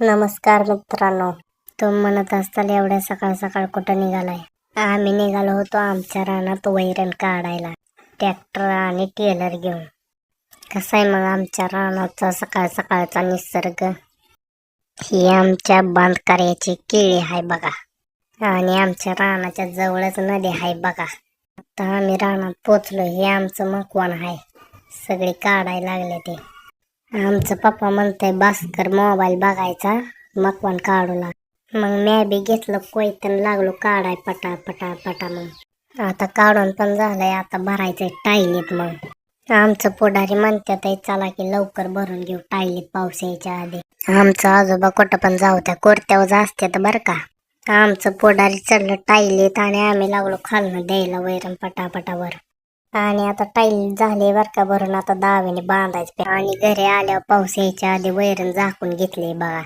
नमस्कार मित्रांनो. तुम्ही म्हणत असताल एवढ्या सकाळ सकाळ कुठं निघालाय? आम्ही निघालो होतो आमच्या रानात वैरण काढायला. ट्रॅक्टर आणि टेलर घेऊन. कसं आहे मग आमच्या रानाचा सकाळ सकाळचा निसर्ग? ही आमच्या बांधकार्याची केळी आहे बघा. आणि आमच्या रानाच्या जवळच नदी आहे बघा. आता आम्ही रानात पोचलो हे आमचं मकवान आहे सगळे काढायला लागले ते. आमचं पप्पा म्हणतंय भास्कर मोबाईल बघायचा. मकवान काढू लाग. मग म्या बी घेतलं कोयतन लागलो काढाय पटा पटा पटा मग. आता काढून पण झालंय आता भरायचंय टायलीत मग. आमचं पुढारी म्हणतात चला की लवकर भरून घेऊ टायलीत पाऊस यायच्या आधी. आमचं आजोबा कुठं पण जाऊ त्या कोरत्यावर असतात बरं का. आमचं पुढारी चढलं टायलीत आणि आम्ही लागलो खालनं द्यायला वैरण पटापटावर. आणि आता टाईल झाली बर का भरून आता दावेने बांधायचं. आणि घरी आल्यावर पाऊस यायच्या आधी वैरण झाकून घेतले बघा.